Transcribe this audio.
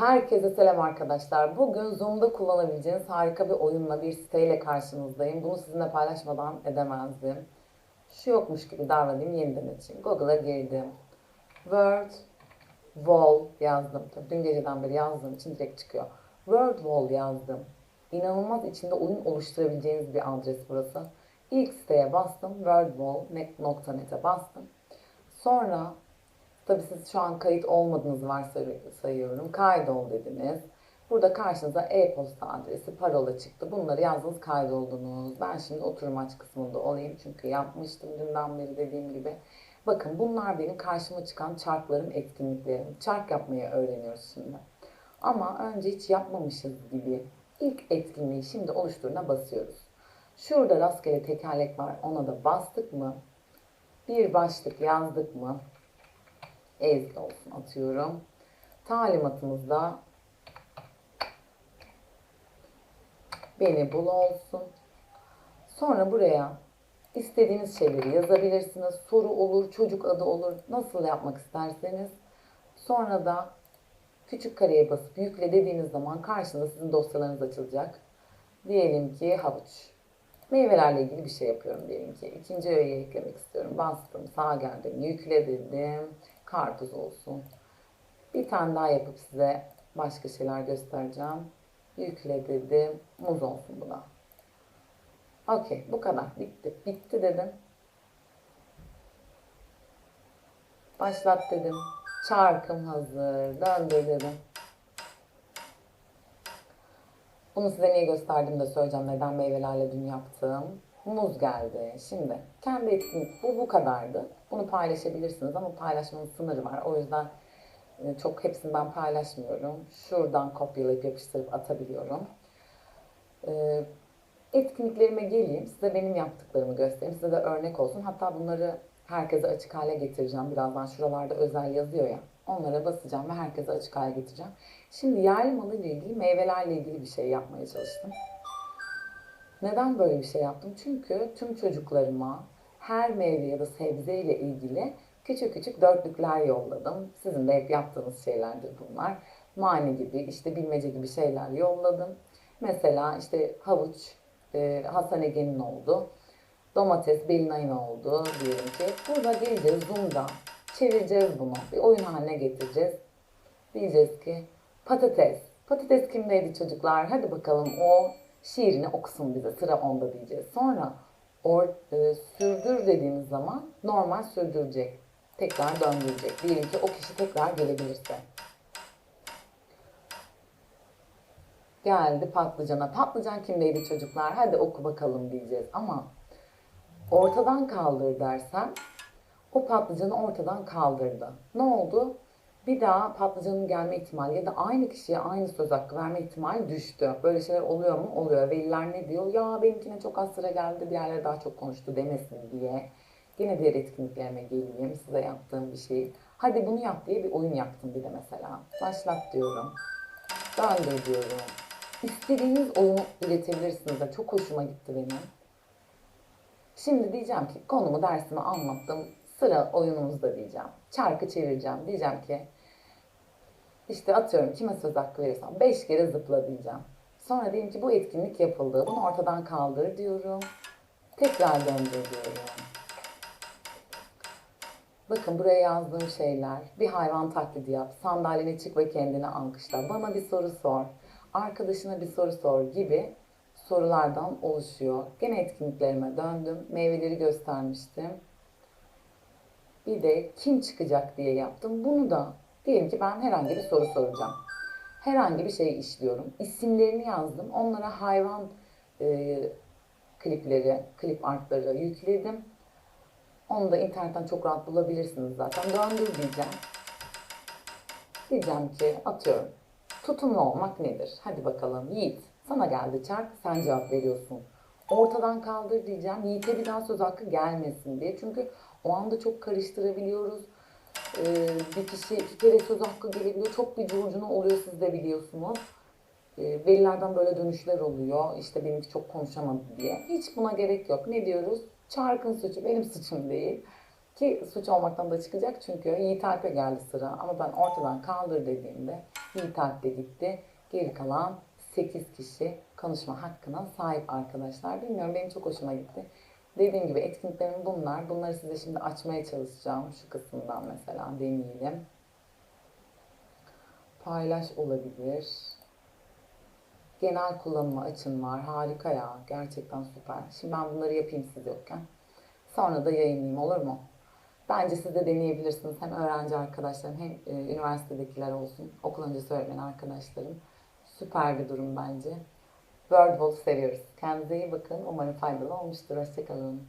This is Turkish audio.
Herkese selam arkadaşlar. Bugün Zoom'da kullanabileceğiniz harika bir oyunla, bir siteyle karşınızdayım. Bunu sizinle paylaşmadan edemezdim. Şu yokmuş gibi davranayım yeniden açayım. Google'a girdim. Word Wall yazdım. Tabii dün geceden beri yazdığım için direkt çıkıyor. Word Wall yazdım. İnanılmaz içinde oyun oluşturabileceğiniz bir adres burası. İlk siteye bastım. wordwall.net'e bastım. Sonra Tabii siz şu an kayıt olmadığınızı varsayıyorum. Kaydol dediniz. Burada karşınıza e-posta adresi, parola çıktı. Bunları yazdınız, kaydoldunuz. Ben şimdi oturum aç kısmında olayım. Çünkü yapmıştım dünden beri dediğim gibi. Bakın bunlar benim karşıma çıkan çarklarım, etkinliklerim. Çark yapmayı öğreniyoruz şimdi. Ama önce hiç yapmamışız gibi ilk etkinliği şimdi oluşturuna basıyoruz. Şurada rastgele tekerlek var. Ona da bastık mı? Bir başlık yazdık mı? Ezgi olsun atıyorum. Talimatımızda beni bul olsun. Sonra buraya istediğiniz şeyleri yazabilirsiniz. Soru olur, çocuk adı olur. Nasıl yapmak isterseniz. Sonra da küçük kareye basıp yükle dediğiniz zaman karşınızda sizin dosyalarınız açılacak. Diyelim ki havuç. Meyvelerle ilgili bir şey yapıyorum diyelim ki. İkinci öğeye eklemek istiyorum. Bastım, sağa geldim, yükle dedim. Karpuz olsun. Bir tane daha yapıp size başka şeyler göstereceğim. Yükle dedim. Muz olsun buna. Okey, bu kadar. Bitti. Bitti dedim. Başlat dedim. Çarkım hazır. Döndür dedim. Bunu size niye gösterdim de söyleyeceğim. Neden meyvelerle dün yaptım. Muz geldi. Şimdi kendi etkinlik bu bu kadardı. Bunu paylaşabilirsiniz ama paylaşmanın sınırı var. O yüzden e, çok hepsini ben paylaşmıyorum. Şuradan kopyalayıp yapıştırıp atabiliyorum. E, Etkinliklerime geleyim. Size benim yaptıklarımı göstereyim. Size de örnek olsun. Hatta bunları herkese açık hale getireceğim. Birazdan şuralarda özel yazıyor ya. Onlara basacağım ve herkese açık hale getireceğim. Şimdi yerli malı ile ilgili, meyvelerle ilgili bir şey yapmaya çalıştım. Neden böyle bir şey yaptım? Çünkü tüm çocuklarıma her meyve ya da sebze ile ilgili küçük küçük dörtlükler yolladım. Sizin de hep yaptığınız şeylerdir bunlar. Mani gibi, işte bilmece gibi şeyler yolladım. Mesela işte havuç e, Hasan Ege'nin oldu. Domates Belinay'ın oldu diyelim ki. Burada geleceğiz Zoom'da. Çevireceğiz bunu. Bir oyun haline getireceğiz. Diyeceğiz ki patates. Patates kimdeydi çocuklar? Hadi bakalım o şiirini okusun bize. Sıra onda diyeceğiz. Sonra or, e, sürdür dediğimiz zaman normal sürdürecek. Tekrar döndürecek. Diyelim ki o kişi tekrar gelebilirse. Geldi patlıcana. Patlıcan kimdeydi çocuklar? Hadi oku bakalım diyeceğiz. Ama ortadan kaldır dersem o patlıcanı ortadan kaldırdı. Ne oldu? Bir daha patlıcanın gelme ihtimali ya da aynı kişiye aynı söz hakkı verme ihtimali düştü. Böyle şeyler oluyor mu? Oluyor. Veliler ne diyor? Ya benimkine çok az sıra geldi, diğerleri daha çok konuştu demesin diye. Yine diğer etkinliklerime geleyim. Size yaptığım bir şey. Hadi bunu yap diye bir oyun yaptım bir de mesela. Başlat diyorum. Döndür diyorum. İstediğiniz oyunu üretebilirsiniz de çok hoşuma gitti benim. Şimdi diyeceğim ki konumu dersimi anlattım. Sıra oyunumuzda diyeceğim. Çarkı çevireceğim. Diyeceğim ki işte atıyorum kime söz hakkı verirsem 5 kere zıpla diyeceğim. Sonra diyeyim ki bu etkinlik yapıldı. Bunu ortadan kaldır diyorum. Tekrar döndür diyorum. Bakın buraya yazdığım şeyler. Bir hayvan taklidi yap. Sandalyene çık ve kendini alkışla. Bana bir soru sor. Arkadaşına bir soru sor gibi sorulardan oluşuyor. Gene etkinliklerime döndüm. Meyveleri göstermiştim. Bir de kim çıkacak diye yaptım. Bunu da diyelim ki ben herhangi bir soru soracağım. Herhangi bir şey işliyorum. İsimlerini yazdım. Onlara hayvan e, klipleri, klip artları yükledim. Onu da internetten çok rahat bulabilirsiniz zaten. Döndür diyeceğim. Diyeceğim ki atıyorum. Tutumlu olmak nedir? Hadi bakalım Yiğit. Sana geldi çark sen cevap veriyorsun. Ortadan kaldır diyeceğim. Yiğit'e bir daha söz hakkı gelmesin diye. Çünkü o anda çok karıştırabiliyoruz. Ee, bir kişi iki kere söz hakkı gelebiliyor. Çok bir curcuna oluyor siz de biliyorsunuz. Ee, velilerden böyle dönüşler oluyor. İşte benimki çok konuşamadı diye. Hiç buna gerek yok. Ne diyoruz? Çarkın suçu benim suçum değil. Ki suç olmaktan da çıkacak çünkü Yiğit Alp'e geldi sıra. Ama ben ortadan kaldır dediğimde Yiğit Alp de gitti. Geri kalan 8 kişi konuşma hakkına sahip arkadaşlar. Bilmiyorum benim çok hoşuma gitti. Dediğim gibi etkinliklerim bunlar. Bunları size şimdi açmaya çalışacağım. Şu kısımdan mesela deneyelim. Paylaş olabilir. Genel kullanıma açın var. Harika ya. Gerçekten süper. Şimdi ben bunları yapayım siz yokken. Sonra da yayınlayayım olur mu? Bence siz de deneyebilirsiniz. Hem öğrenci arkadaşlarım hem e, üniversitedekiler olsun. Okul öncesi öğretmen arkadaşlarım. Süper bir durum bence. Wordwall seviyoruz. Kendinize iyi bakın. Umarım faydalı olmuştur. Hoşçakalın.